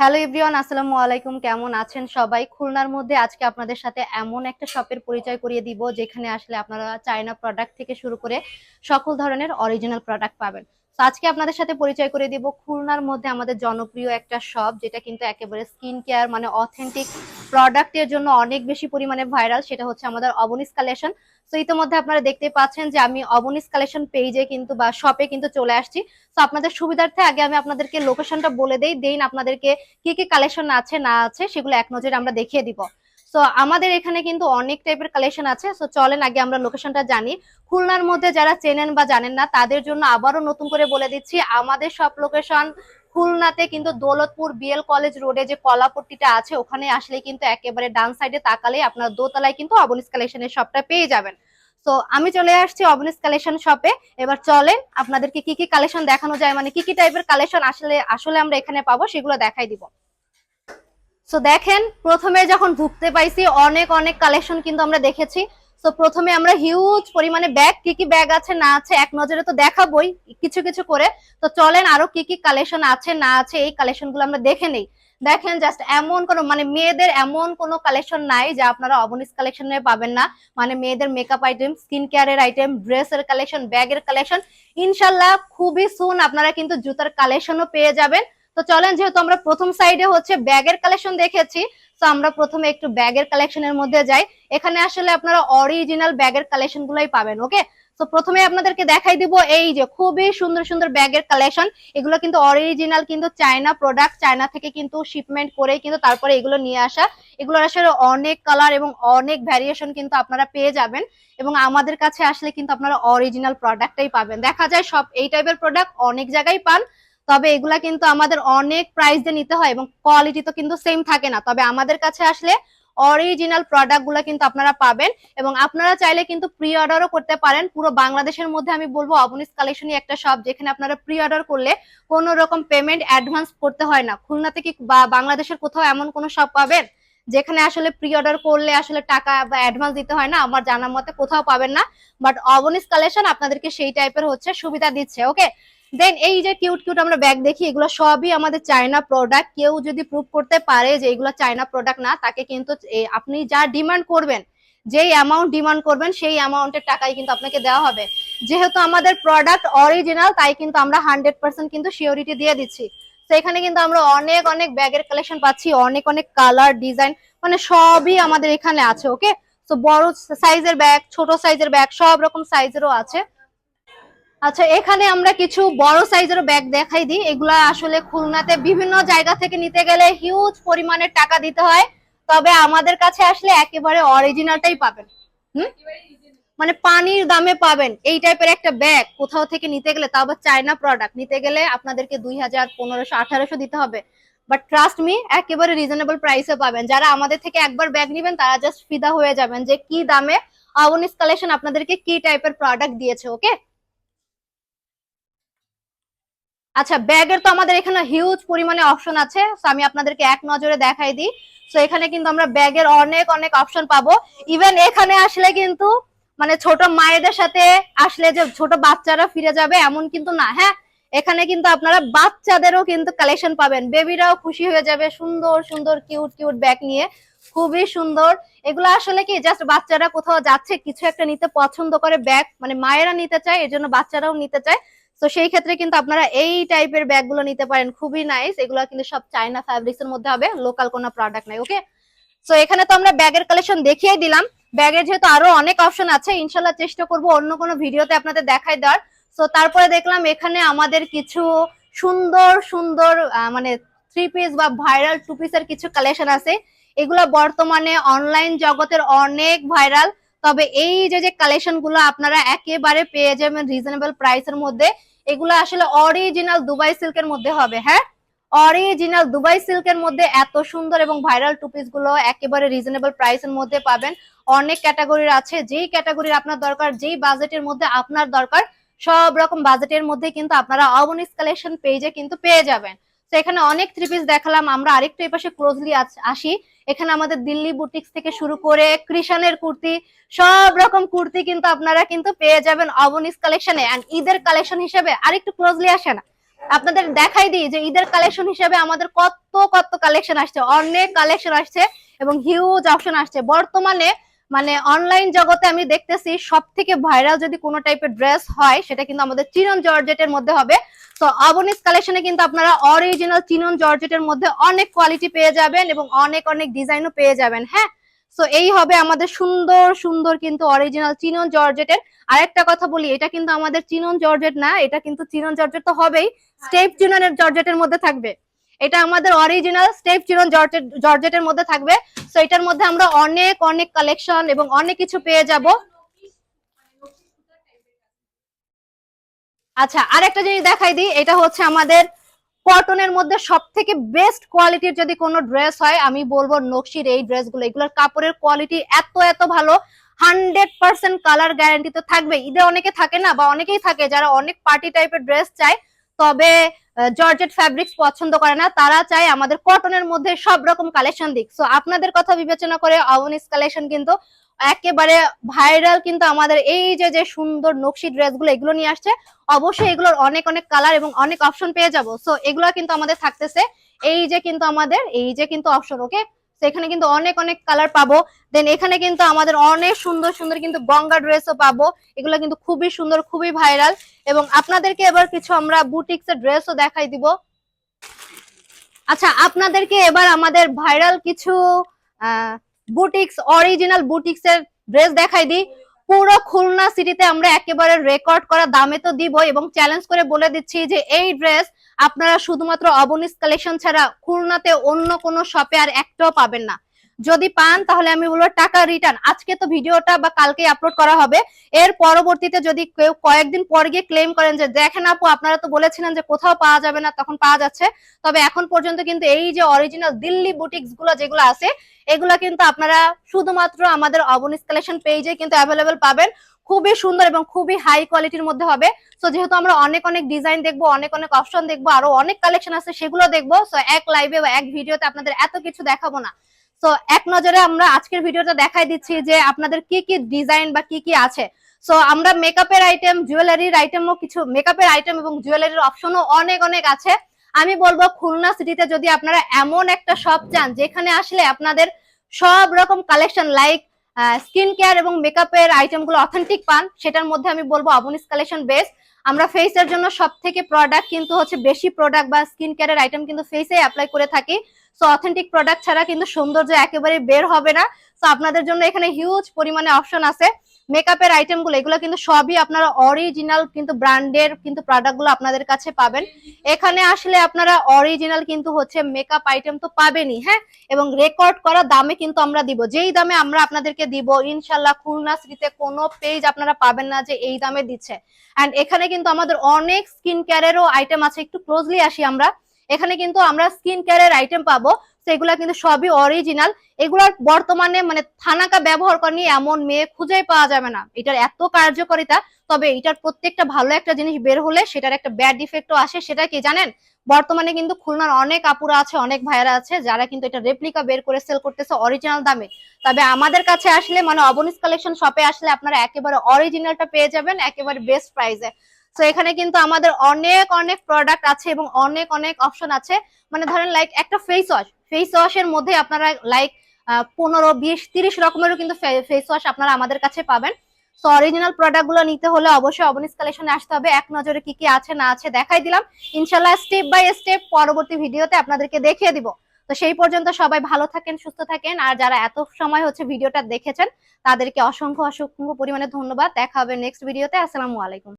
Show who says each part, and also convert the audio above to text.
Speaker 1: Hello everyone, আসসালামু আলাইকুম। কেমন আছেন সবাই? খুলনার মধ্যে আজকে আপনাদের সাথে এমন একটা শপের পরিচয় করিয়ে দিব, যেখানে আসলে আপনারা চায়না প্রোডাক্ট থেকে শুরু করে সকল ধরনের অরিজিনাল প্রোডাক্ট পাবেন। তো আজকে আপনাদের সাথে পরিচয় করে দিব, খুলনার মধ্যে আমাদের জনপ্রিয় একটা শপ যেটা কিন্তু একেবারে স্কিন কেয়ার মানে অথেন্টিক প্রোডাক্টের জন্য অনেক বেশি পরিমাণে ভাইরাল সেটা হচ্ছে আমাদের অবনিস কালেকশন তো ইতিমধ্যে আপনারা দেখতে পাচ্ছেন যে আমি অবনিস কালেকশন পেজে কিন্তু বা শপে কিন্তু চলে আসছি। তো আপনাদের সুবিধার্থে আগে আমি আপনাদেরকে লোকেশনটা বলে দেই। দেন আপনাদেরকে কি কি কালেকশন আছে, না আছে, সেগুলো এক নজরে আমরা দেখিয়ে দিব। সো আমাদের এখানে কিন্তু অনেক টাইপের কালেকশন আছে। সো চলেন আগে আমরা লোকেশনটা জানি। খুলনার মধ্যে যারা চেনেন বা জানেন না, তাদের জন্য আবারও নতুন করে বলে দিচ্ছি, আমাদের সব লোকেশন খুলনাতে কিন্তু দৌলতপুর বিএল কলেজ রোডে যে কলাপট্টিটা আছে, ওখানে আসলে কিন্তু একেবারে ডান সাইডে তাকালে আপনার দোতলায় কিন্তু অবনিস কালেকশনের শপটা পেয়ে যাবেন। তো আমি চলে আসছি অবনিস কালেকশন শপে এবার চলেন, আপনাদেরকে কি কি কালেকশন দেখানো যায় মানে কি কি টাইপের কালেকশন আসলে আসলে আমরা এখানে পাবো সেগুলো দেখাই দিব। সো দেখেন, প্রথমে যখন ঢুকতে পাইছি, অনেক অনেক কালেকশন কিন্তু আমরা দেখেছি। তো প্রথমে আমরা হিউজ পরিমাণে ব্যাগ কি কি ব্যাগ আছে, না আছে, এক নজরে তো দেখাবই, কিছু কিছু করে। তো চলেন আরও কি কি কালেকশন আছে, না আছে, এই কালেকশনগুলো আমরা দেখে নেই। দেখেন জাস্ট এমন কোন মানে মেয়েদের এমন কোনো কালেকশন নাই যা আপনারা অবনিস কালেকশনে পাবেন না। মানে মেয়েদের মেকআপ আইটেম স্কিন কেয়ারের আইটেম ড্রেসের কালেকশন ব্যাগের কালেকশন ইনশাল্লাহ খুবই সুন আপনারা কিন্তু জুতার কালেকশনও পেয়ে যাবেন। তো চলেন যেহেতু আমরা প্রথম সাইডে হচ্ছে ব্যাগের কালেকশন দেখেছি, তো আমরা প্রথমে একটু ব্যাগের কালেকশনের মধ্যে যাই। এখানে আসলে আপনারা অরিজিনাল ব্যাগের কালেকশন গুলাই পাবেন ওকে তো প্রথমে আপনাদেরকে দেখাই দিব এই যে খুবই সুন্দর সুন্দর ব্যাগের কালেকশন এগুলো কিন্তু অরিজিনাল কিন্তু চায়না প্রোডাক্ট চায়না থেকে কিন্তু শিপমেন্ট করে কিন্তু তারপরে এগুলো নিয়ে আসা। এগুলোর আসলে অনেক কালার এবং অনেক ভ্যারিয়েশন কিন্তু আপনারা পেয়ে যাবেন এবং আমাদের কাছে আসলে কিন্তু আপনারা অরিজিনাল প্রোডাক্টটাই পাবেন। দেখা যায় সব এই টাইপের প্রোডাক্ট অনেক জায়গায় পান। তবে এগুলা কিন্তু আমাদের অনেক প্রাইস দিয়ে নিতে হয় এবং কোয়ালিটি তো কিন্তু সেম থাকে না। তবে আমাদের কাছে আসলে অরিজিনাল প্রোডাক্টগুলা কিন্তু আপনারা পাবেন এবং আপনারা চাইলে কিন্তু প্রি অর্ডারও করতে পারেন। পুরো বাংলাদেশের মধ্যে আমি বলব অবনিস কালেকশনই একটা শপ যেখানে আপনারা প্রি অর্ডার করলে কোনো রকম পেমেন্ট অ্যাডভান্স করতে হয় না। খুলনা থেকে বা বাংলাদেশের কোথাও এমন কোনো শপ পাবেন? যেখানে আসলে প্রি অর্ডার করলে আসলে টাকা বা অ্যাডভান্স দিতে হয় না, আমার জানার মতে কোথাও পাবেন না। বাট অবনিস কালেকশন আপনাদেরকে সেই টাইপের হচ্ছে সুবিধা দিচ্ছে ওকে দেন এই যে কিউট কিউট আমরা ব্যাগ দেখি, এগুলো সবই আমাদের চায়না প্রোডাক্ট কেউ যদি প্রুভ করতে পারে যে এগুলো চায়না প্রোডাক্ট না, তাকে কিন্তু আপনি যা ডিমান্ড করবেন, যেই অ্যামাউন্ট ডিমান্ড করবেন, সেই অ্যামাউন্টের টাকাই কিন্তু আপনাকে দেওয়া হবে। যেহেতু আমাদের প্রোডাক্ট অরিজিনাল তাই কিন্তু আমরা হান্ড্রেড পার্সেন্ট কিন্তু সিওরিটি দিয়ে দিচ্ছি। তো এখানে কিন্তু আমরা অনেক অনেক ব্যাগের কালেকশন পাচ্ছি, অনেক অনেক কালার ডিজাইন মানে সবই আমাদের এখানে আছে ওকে তো বড় সাইজের ব্যাগ ছোট সাইজের ব্যাগ সব রকম সাইজেরও আছে। আচ্ছা এখানে আমরা কিছু বড় সাইজের ব্যাগ দেখাই দিই। এগুলা আসলে খুলনাতে বিভিন্ন জায়গা থেকে নিতে গেলে হিউজ পরিমাণের টাকা দিতে হয়। তবে আমাদের কাছে আসলে একেবারে অরিজিনালটাই পাবেন। হুম? মানে পানির দামে পাবেন। এই টাইপের একটা ব্যাগ কোথাও থেকে নিতে গেলে, তাও আবার চায়না প্রোডাক্ট নিতে গেলে আপনাদেরকে দুই হাজার পনেরোশো, আঠারোশো দিতে হবে। বাট ট্রাস্ট মি একেবারে রিজনেবল প্রাইসে পাবেন। যারা আমাদের থেকে একবার ব্যাগ নিবেন, তারা জাস্ট ফিদা হয়ে যাবেন যে কি দামে আউনিস কালেকশন আপনাদেরকে কি টাইপের প্রোডাক্ট দিয়েছে ওকে আচ্ছা ব্যাগের তো আমাদের এখানে হিউজ পরিমাণে অপশন আছে আমি আপনাদেরকে এক নজরে দেখাই দিই। তো এখানে কিন্তু আমরা ব্যাগের অনেক অনেক অপশন পাবো। ইভেন এখানে আসলে কিন্তু মানে ছোট মায়েদের সাথে আসলে যে ছোট বাচ্চারা ফিরে যাবে এমন কিন্তু না হ্যাঁ? এখানে কিন্তু আপনারা বাচ্চাদেরও কিন্তু কালেকশন পাবেন। বেবিরাও খুশি হয়ে যাবে সুন্দর সুন্দর কিউট কিউট ব্যাগ নিয়ে। খুবই সুন্দর। এগুলো আসলে কি জাস্ট বাচ্চারা কোথাও যাচ্ছে, কিছু একটা নিতে পছন্দ করে ব্যাগ মানে মায়েরা নিতে চায়, এজন্য বাচ্চারাও নিতে চায়। তো সেই ক্ষেত্রে কিন্তু আপনারা এই টাইপের ব্যাগগুলো নিতে পারেন। খুবই নাইস এগুলো কিন্তু সব চাইনা ফ্যাব্রিক্স এর মধ্যে হবে। লোকাল কোনো প্রোডাক্ট নাই ওকে তো এখানে তো আমরা ব্যাগের কালেকশন দেখিয়ে দিলাম। ব্যাগের যেহেতু আরও অনেক অপশন আছে ইনশাল্লাহ চেষ্টা করব অন্য কোনো ভিডিওতে আপনাদের দেখাই দেওয়ার। তো তারপরে দেখলাম এখানে আমাদের কিছু সুন্দর সুন্দর মানে থ্রি পিস বা ভাইরাল টু পিসের কিছু কালেকশন আছে। এগুলো বর্তমানে অনলাইন জগতের অনেক ভাইরাল তবে এই যে যে কালেকশনগুলো আপনারা একেবারে পেয়ে যাবেন রিজনেবল প্রাইসের মধ্যে এগুলো আসলে অরিজিনাল দুবাই সিল্কের মধ্যে হবে হ্যাঁ? অরিজিনাল দুবাই সিল্কের মধ্যে এত সুন্দর এবং ভাইরাল টু পিসগুলো একেবারে রিজনেবল প্রাইসের মধ্যে পাবেন। অনেক ক্যাটাগরির আছে, যেই ক্যাটাগরির আপনার দরকার, যেই বাজেটের মধ্যে আপনার দরকার, সব রকম বাজেটের মধ্যে কিন্তু আপনারা অবনিস কালেকশন পেজে কিন্তু পেয়ে যাবেন। তো এখানে অনেক থ্রি পিস দেখালাম, আমরা আরেকটু এই পাশে ক্লোজলি আসি। এখানে আমাদের দিল্লি বুটিক্স থেকে শুরু করে কৃষানের কুর্তি, সব রকম কুর্তি কিন্তু আপনারা কিন্তু পেয়ে যাবেন অবনিস কালেকশনে এন্ড ঈদের কালেকশন হিসেবে আরেকটু ক্লোজলি আসে না আপনাদের দেখাই দিই যে ঈদের কালেকশন হিসেবে আমাদের কত কত কালেকশন আসছে। অনেক কালেকশন আসছে এবং হিউজ অপশন আসছে। বর্তমানে মানে অনলাইন জগতে আমি দেখতেছি সব থেকে ভাইরাল যদি কোনো টাইপের ড্রেস হয় সেটা কিন্তু আমাদের চিনন জর্জেটের মধ্যে হবে। তো অবনিস কালেকশনে কিন্তু আপনারা অরিজিনাল চিনন জর্জেটের মধ্যে অনেক কোয়ালিটি পেয়ে যাবেন এবং অনেক অনেক ডিজাইনও পেয়ে যাবেন হ্যাঁ? তো এই হবে আমাদের সুন্দর সুন্দর কিন্তু অরিজিনাল চিনন জর্জেটের আরেকটা কথা বলি এটা কিন্তু আমাদের চিনন জর্জেট না এটা কিন্তু চিনন জর্জেট তো হবেই। স্টেপ চিননের জর্জেটের মধ্যে থাকবে। এটা আমাদের অরিজিনাল স্টেপ চিরন জর্জেট জর্জেটের মধ্যে থাকবে। তো এটার মধ্যে আমরা অনেক অনেক কালেকশন এবং অনেক কিছু পেয়ে যাব। আচ্ছা আরেকটা জিনিস দেখাই দিই। এটা হচ্ছে আমাদের কটনের মধ্যে সব থেকে বেস্ট কোয়ালিটির যদি কোনো ড্রেস হয়, আমি বলব নকশির এই ড্রেসগুলো এগুলোর কাপড়ের কোয়ালিটি এত এত ভালো। হান্ড্রেড পার্সেন্ট কালার গ্যারান্টি তো থাকবে ঈদে অনেকে থাকে না, বা অনেকেই থাকে যারা অনেক পার্টি টাইপের ড্রেস চায়। তবে জর্জেট ফ্যাব্রিক্স পছন্দ করে না। তারা চায় আমাদের কটনের মধ্যে সব রকম কালেকশন দিক। সো আপনাদের কথা বিবেচনা করে অবনিস কালেকশন কিন্তু একেবারে ভাইরাল কিন্তু আমাদের এই যে যে সুন্দর নকশি ড্রেসগুলো এগুলো নিয়ে আসছে, অবশ্যই এগুলোর অনেক অনেক কালার এবং অনেক অপশন পেয়ে যাব। সো এগুলো কিন্তু আমাদের থাকতেছে। এই যে কিন্তু আমাদের, এই যে কিন্তু অপশন ওকে সেখানে কিন্তু অনেক অনেক কালার পাবো। দেন এখানে কিন্তু আমাদের অনেক সুন্দর সুন্দর কিন্তু গঙ্গা ড্রেসও পাবো। এগুলো কিন্তু খুবই সুন্দর, খুবই ভাইরাল এবং আপনাদেরকে এবার কিছু আমরা বুটিক্স এর ড্রেসও দেখাই দিব। আচ্ছা আপনাদেরকে এবার আমাদের ভাইরাল কিছু বুটিক্স অরিজিনাল বুটিক্স এর ড্রেস দেখাই দিই। পুরো খুলনা সিটিতে আমরা একেবারে রেকর্ড করা দামে তো দিব এবং চ্যালেঞ্জ করে বলে দিচ্ছি যে এই ড্রেস আপনারা শুধুমাত্র অবনিস কালেকশন ছাড়া খুলনাতে অন্য কোনো শপে আর একটাও পাবেন না। যদি পান, তাহলে আমি বলব টাকা রিটার্ন আজকে তো ভিডিওটা বা কালকে আপলোড করা হবে। এর পরবর্তীতে যদি কেউ কয়েকদিন পর গিয়ে ক্লেম করেন যে, দেখেন আপু, আপনারা তো বলেছিলেন যে কোথাও পাওয়া যাবে না, তখন পাওয়া যাচ্ছে। তবে এখন পর্যন্ত কিন্তু এই যে অরিজিনাল দিল্লি বুটিক্সগুলো যেগুলো আছে, এগুলো কিন্তু আপনারা শুধুমাত্র আমাদের অবনিস কালেকশন পেজে কিন্তু অ্যাভেলেবেল পাবেন। খুবই সুন্দর এবং খুবই হাই কোয়ালিটির মধ্যে হবে। সো যেহেতু আমরা অনেক অনেক ডিজাইন দেখব, অনেক অনেক অপশন দেখব, আরও অনেক কালেকশন আছে, সেগুলো দেখব। সো এক লাইভে বা এক ভিডিওতে আপনাদের এত কিছু দেখাবো না। সো এক নজরে আমরা আজকের ভিডিওটা দেখাই দিচ্ছি যে আপনাদের কি কি ডিজাইন বা কি কি আছে। সো আমরা মেকআপের আইটেম জুয়েলারির আইটেমও কিছু মেকআপের আইটেম এবং জুয়েলারির অপশনও অনেক অনেক আছে। আমি বলব, খুলনা সিটিতে যদি আপনারা এমন একটা শপ চান, যেখানে আসলে আপনাদের সব রকম কালেকশন লাইক স্কিন কেয়ার এবং মেকআপের আইটেমগুলো অথেন্টিক পান, সেটার মধ্যে আমি বলব অবনিস কালেকশন বেস্ট আমরা ফেসের জন্য সব থেকে প্রোডাক্ট কিন্তু হচ্ছে বেশি প্রোডাক্ট বা স্কিন কেয়ারের আইটেম কিন্তু ফেসে অ্যাপ্লাই করে থাকি। সো অথেন্টিক প্রোডাক্ট ছাড়া কিন্তু সৌন্দর্য একেবারে বের হবে না। সো আপনাদের জন্য এখানে হিউজ পরিমাণে অপশন আছে। মেকআপের আইটেমগুলো, এগুলো কিন্তু সবই আপনারা অরিজিনাল কিন্তু ব্র্যান্ডের কিন্তু প্রোডাক্টগুলো আপনাদের কাছে পাবেন। এখানে আসলে আপনারা অরিজিনাল কিন্তু হচ্ছে মেকআপ আইটেম তো পাবেনই হ্যাঁ? এবং রেকর্ড করা দামে কিন্তু আমরা দিব। যেই দামে আমরা আপনাদেরকে দিব, ইনশাল্লাহ খুলনা সিটিতে কোনো পেজ আপনারা পাবেন না যে এই দামে দিচ্ছে। অ্যান্ড এখানে কিন্তু আমাদের অনেক স্কিন কেয়ারেরও আইটেম আছে, একটু ক্লোজলি আসি আমরা। এখানে কিন্তু আমরা স্কিন কেয়ারের আইটেম পাবো। সেগুলা কিন্তু সবই অরিজিনাল এগুলার বর্তমানে মানে থানাকা ব্যবহার করেনি এমন মেয়ে খুঁজেই পাওয়া যাবে না। এটার এত কার্যকারিতা, তবে এটার প্রত্যেকটা ভালো একটা জিনিস বের হলে সেটার একটা ব্যাড ইফেক্টও আসে, সেটা কি জানেন? বর্তমানে কিন্তু খুলনার অনেক আপুরা আছে, অনেক ভাইরা আছে, যারা কিন্তু এটা রেপ্লিকা বের করে সেল করতেছে অরিজিনাল দামে। তবে আমাদের কাছে আসলে মানে অবনিস কালেকশন শপে আসলে আপনারা একেবারে অরিজিনালটা পেয়ে যাবেন, একেবারে বেস্ট প্রাইসে তো এখানে কিন্তু আমাদের অনেক অনেক প্রোডাক্ট আছে এবং অনেক অনেক অপশন আছে। মানে ধরেন লাইক একটা ফেস ওয়াশ ফেস ওয়াশের মধ্যে আপনারা লাইক পনেরো, বিশ, তিরিশ রকমেরও কিন্তু ফেস ওয়াশ আপনারা আমাদের কাছে পাবেন। সো অরিজিনাল প্রোডাক্টগুলো নিতে হলে অবশ্যই অবনিস কালেকশনে আসতে হবে। এক নজরে কি কি আছে, না আছে দেখাই দিলাম। ইনশাল্লাহ স্টেপ বাই স্টেপ পরবর্তী ভিডিওতে আপনাদেরকে দেখিয়ে দিব। তো সেই পর্যন্ত সবাই ভালো থাকেন, সুস্থ থাকেন। আর যারা এত সময় হচ্ছে ভিডিওটা দেখেছেন, তাদেরকে অসংখ্য অসংখ্য পরিমাণে ধন্যবাদ। দেখা হবে নেক্সট ভিডিওতে আসসালামু আলাইকুম।